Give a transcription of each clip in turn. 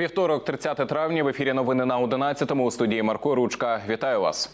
Вівторок, 30 травня. В ефірі новини на 11-му у студії Марко Ручка. Вітаю вас.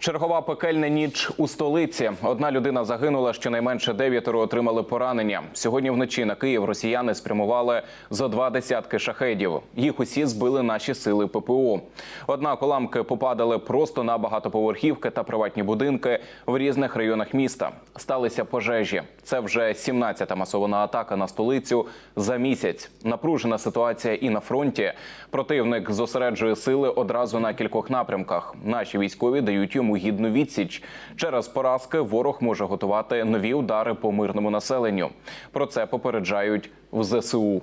Чергова пекельна ніч у столиці. Одна людина загинула, щонайменше дев'ятеро отримали поранення. Сьогодні вночі на Київ росіяни спрямували зо два десятки шахедів. Їх усі збили наші сили ППО. Однак уламки попадали просто на багатоповерхівки та приватні будинки в різних районах міста. Сталися пожежі. Це вже 17-та масована атака на столицю за місяць. Напружена ситуація і на фронті. Противник зосереджує сили одразу на кількох напрямках. Наші військові дають йому гідну відсіч. Через поразки ворог може готувати нові удари по мирному населенню. Про це попереджають в ЗСУ.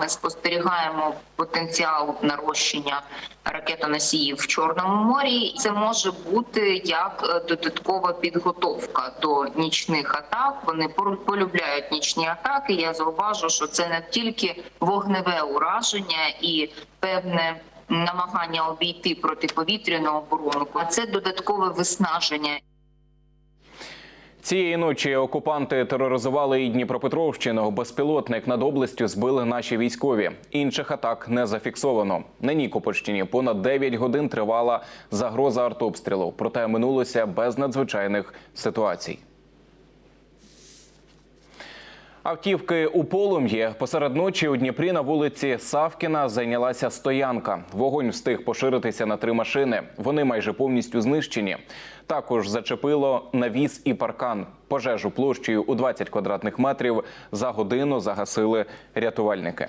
Ми спостерігаємо потенціал нарощення ракетоносіїв в Чорному морі. Це може бути як е, додаткова підготовка до нічних атак. Вони полюбляють нічні атаки. Я зауважу, що це не тільки вогневе ураження і певне намагання обійти протиповітряну оборону, а це додаткове виснаження Цієї ночі окупанти тероризували і Дніпропетровщину. Безпілотник над областю збили наші військові. Інших атак не зафіксовано. На Нікопольщині понад 9 годин тривала загроза артобстрілу. Проте минулося без надзвичайних ситуацій. Автівки у полум'ї посеред ночі у Дніпрі на вулиці Савкіна зайнялася стоянка. Вогонь встиг поширитися на три машини. Вони майже повністю знищені. Також зачепило навіс і паркан. Пожежу площею у 20 квадратних метрів за годину загасили рятувальники.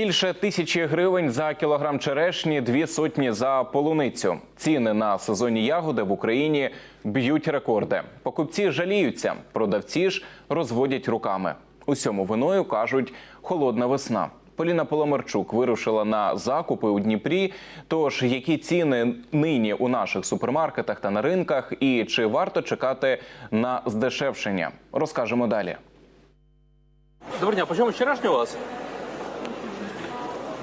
Більше тисячі гривень за кілограм черешні, дві сотні за полуницю. Ціни на сезонні ягоди в Україні б'ють рекорди. Покупці жаліються, продавці ж розводять руками. Усьому виною кажуть холодна весна. Поліна Поломарчук вирушила на закупи у Дніпрі. Тож які ціни нині у наших супермаркетах та на ринках, і чи варто чекати на здешевшення? Розкажемо далі. День, а почему вчерашний у вас?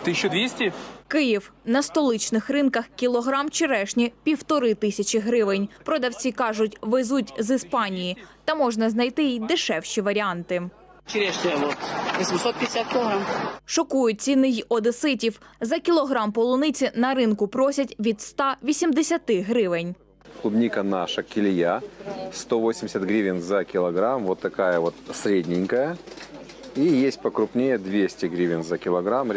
1200? Київ на столичних ринках кілограм черешні півтори тисячі гривень. Продавці кажуть, везуть з Іспанії, та можна знайти й дешевші варіанти. Черешня вот 850 килограмм. Шокують ціни й одеситів. За кілограм полуниці на ринку просять від 180 гривень. Клубника наша, килия, 180 гривен за килограмм, вот такая вот средненькая. И есть покрупнее 200 гривен за килограмм.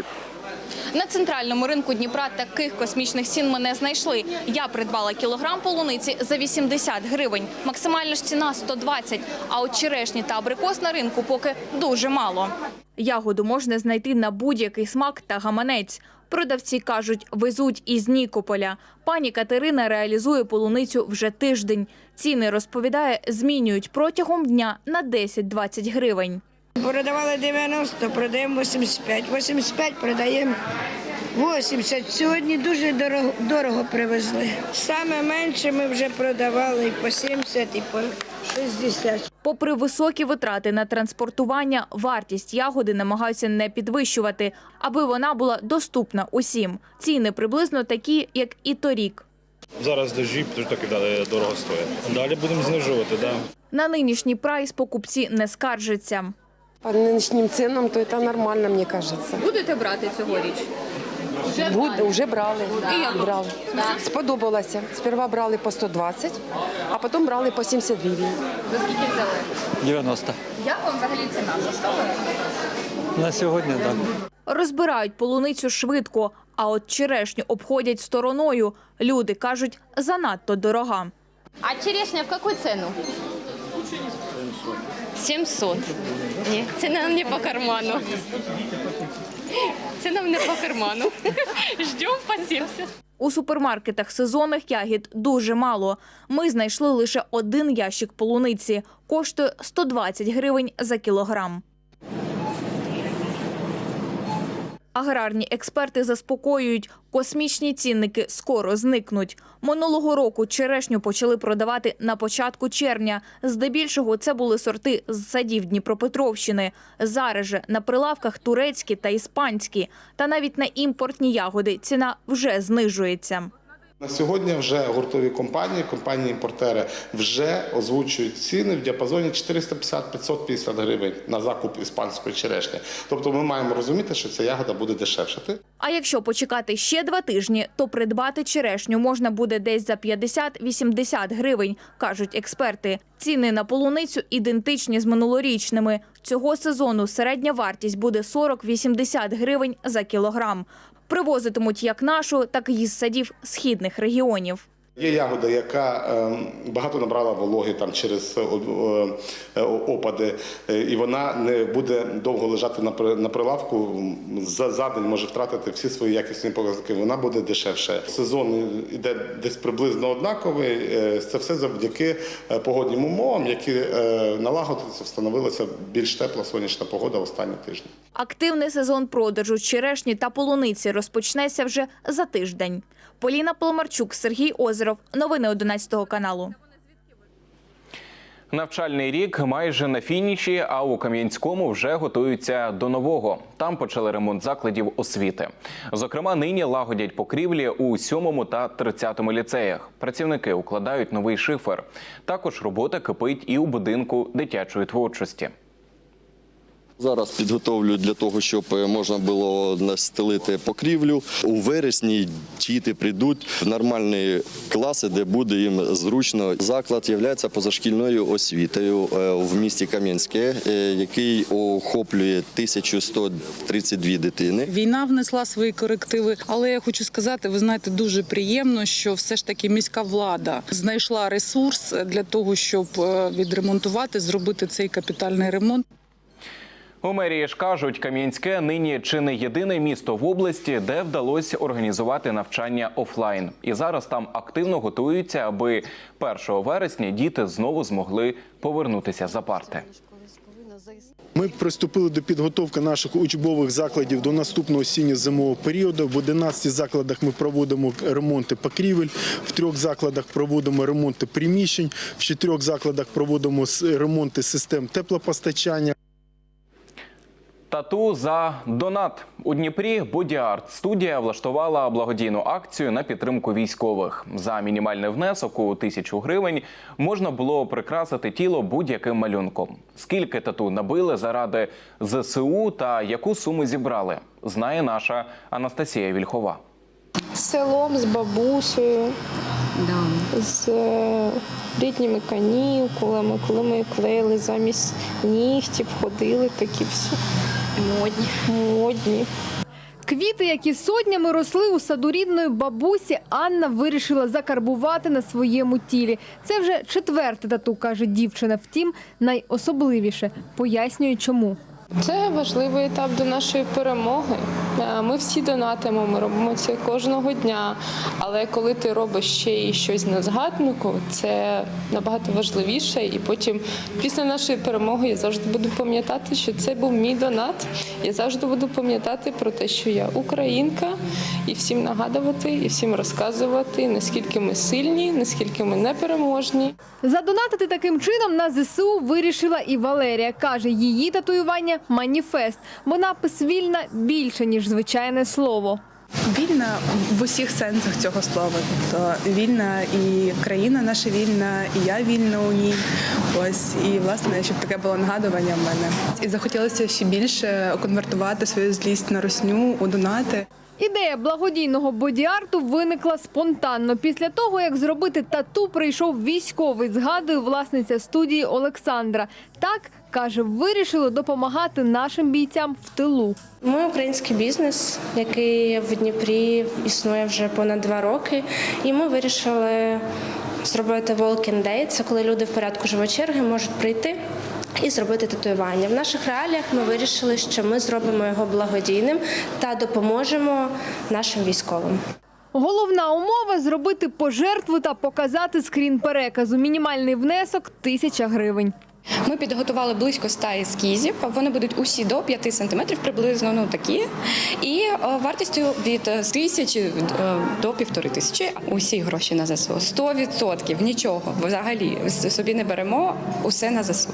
На центральному ринку Дніпра таких космічних цін ми не знайшли. Я придбала кілограм полуниці за 80 гривень. Максимальна ж ціна 120, а от черешні та абрикос на ринку поки дуже мало. Ягоду можна знайти на будь-який смак та гаманець. Продавці кажуть, везуть із Нікополя. Пані Катерина реалізує полуницю вже тиждень. Ціни, розповідає, змінюють протягом дня на 10-20 гривень. Продавали 90, продаємо 85. 85 продаємо 80. Сьогодні дуже дорого, дорого привезли. Саме менше ми вже продавали і по 70, і по 60. Попри високі витрати на транспортування, вартість ягоди намагаються не підвищувати, аби вона була доступна усім. Ціни приблизно такі, як і торік. Зараз дожі тож так і далі дорого стоять. Далі будемо знижувати, да. На нинішній прайс покупці не скаржаться. По нынешним ценам, то это нормально, мне кажется. Будете брати цьогоріч? Буд, уже брали. брали. Сподобалося. Сперва брали по 120, а потім брали по 70 гривень. За скільки взяли? 90. Як вам взагалі ціна? На сьогодні так. Розбирають полуницю швидко, а от черешню обходять стороною. Люди кажуть, занадто дорога. А черешня в какую цену? 700. Ні, це нам не по карману. Це нам не по карману. Ждем по 70. У супермаркетах сезонних ягід дуже мало. Ми знайшли лише один ящик полуниці. Коштує 120 гривень за кілограм. Аграрні експерти заспокоюють, космічні цінники скоро зникнуть. Минулого року черешню почали продавати на початку червня. Здебільшого це були сорти з садів Дніпропетровщини. Зараз же на прилавках турецькі та іспанські. Та навіть на імпортні ягоди ціна вже знижується. На сьогодні вже гуртові компанії, компанії-імпортери вже озвучують ціни в діапазоні 450-550 гривень на закуп іспанської черешні. Тобто ми маємо розуміти, що ця ягода буде дешевшати. А якщо почекати ще два тижні, то придбати черешню можна буде десь за 50-80 гривень, кажуть експерти. Ціни на полуницю ідентичні з минулорічними. Цього сезону середня вартість буде 40-80 гривень за кілограм. Привозитимуть як нашу, так і з садів східних регіонів. Є ягода, яка ем, багато набрала вологи там через е, е, опади, е, і вона не буде довго лежати на прилавку. За, за день може втратити всі свої якісні показники. Вона буде дешевше. Сезон іде десь приблизно однаковий. Це все завдяки погодним умовам, які налагодилися, встановилася більш тепла сонячна погода останні тижні. Активний сезон продажу черешні та полуниці розпочнеться вже за тиждень. Поліна Поломарчук, Сергій Озеров. Новини 11 каналу. Навчальний рік майже на фініші, а у Кам'янському вже готуються до нового. Там почали ремонт закладів освіти. Зокрема, нині лагодять покрівлі у 7 та 30 ліцеях. Працівники укладають новий шифер. Також робота кипить і у будинку дитячої творчості. Зараз підготовлю для того, щоб е, можна було настелити покрівлю. У вересні діти прийдуть в нормальні класи, де буде їм зручно. Заклад є позашкільною освітою е, в місті Кам'янське, е, який охоплює 1132 дитини. Війна внесла свої корективи, але я хочу сказати, ви знаєте, дуже приємно, що все ж таки міська влада знайшла ресурс для того, щоб відремонтувати, зробити цей капітальний ремонт. У мерії ж кажуть, Кам'янське нині чи не єдине місто в області, де вдалося організувати навчання офлайн. І зараз там активно готуються, аби 1 вересня діти знову змогли повернутися за парти. Ми приступили до підготовки наших учбових закладів до наступного осінньо-зимового періоду. В 11 закладах ми проводимо ремонти покрівель, в трьох закладах проводимо ремонти приміщень, в чотирьох закладах проводимо ремонти систем теплопостачання. Тату за донат у Дніпрі Бодіарт студія влаштувала благодійну акцію на підтримку військових. За мінімальний внесок у тисячу гривень можна було прикрасити тіло будь-яким малюнком. Скільки тату набили заради ЗСУ та яку суму зібрали, знає наша Анастасія Вільхова. Селом з бабусею, да. з е, літніми канікулами, коли ми клеїли замість нігтів, ходили такі всі. Модні. Модні. Квіти, які сотнями росли у саду рідної бабусі, Анна вирішила закарбувати на своєму тілі. Це вже четверте тату, каже дівчина. Втім, найособливіше пояснює, чому. Це важливий етап до нашої перемоги. Е, Ми всі донатимо, ми робимо це кожного дня. Але коли ти робиш ще і щось на згаднику, це набагато важливіше. І потім, після нашої перемоги, я завжди буду пам'ятати, що це був мій донат. Я завжди буду пам'ятати про те, що я українка, і всім нагадувати, і всім розказувати, наскільки ми сильні, наскільки ми непереможні. Задонатити таким чином на ЗСУ вирішила і Валерія. Каже, її татуювання маніфест, бо напис вільна більше, ніж звичайне слово. Вільна в усіх сенсах цього слова. Тобто вільна і країна наша вільна, і я вільна у ній. Ось і власне, щоб таке було нагадування в мене. І захотілося ще більше конвертувати свою злість на русню у донати. Ідея благодійного боді-арту виникла спонтанно. Після того, як зробити тату, прийшов військовий, згадує власниця студії Олександра. Так, каже, вирішили допомагати нашим бійцям в тилу. Ми український бізнес, який в Дніпрі існує вже понад два роки, і ми вирішили зробити Walking Day. Це коли люди в порядку живочерги можуть прийти. І зробити татуювання в наших реаліях. Ми вирішили, що ми зробимо його благодійним та допоможемо нашим військовим. Головна умова зробити пожертву та показати скрін переказу. Мінімальний внесок тисяча гривень. Ми підготували близько 100 ескізів. Вони будуть усі до 5 сантиметрів, приблизно ну такі. І е, вартістю від е, тисячі е, до півтори тисячі. Усі гроші на ЗСУ. 100% нічого взагалі собі не беремо. Усе на ЗСУ.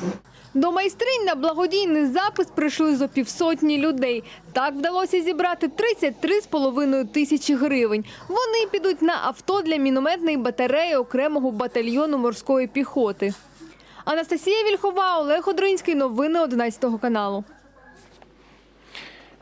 До майстринь на благодійний запис прийшли зо півсотні людей. Так вдалося зібрати 33,5 тисячі гривень. Вони підуть на авто для мінометної батареї окремого батальйону морської піхоти. Анастасія Вільхова, Олег Одринський. Новини 11 каналу.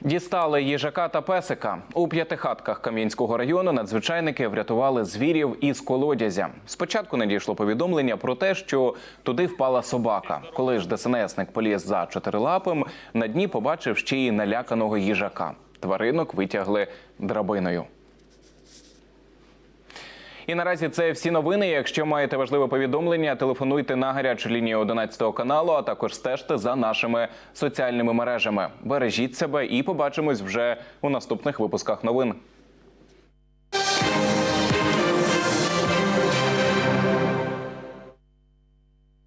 Дістали їжака та песика. У п'ятихатках Кам'янського району надзвичайники врятували звірів із колодязя. Спочатку надійшло повідомлення про те, що туди впала собака. Коли ж ДСНСник поліз за чотирилапим, на дні побачив ще й наляканого їжака. Тваринок витягли драбиною. І наразі це всі новини. Якщо маєте важливе повідомлення, телефонуйте на гарячу лінію 11 каналу, а також стежте за нашими соціальними мережами. Бережіть себе і побачимось вже у наступних випусках новин.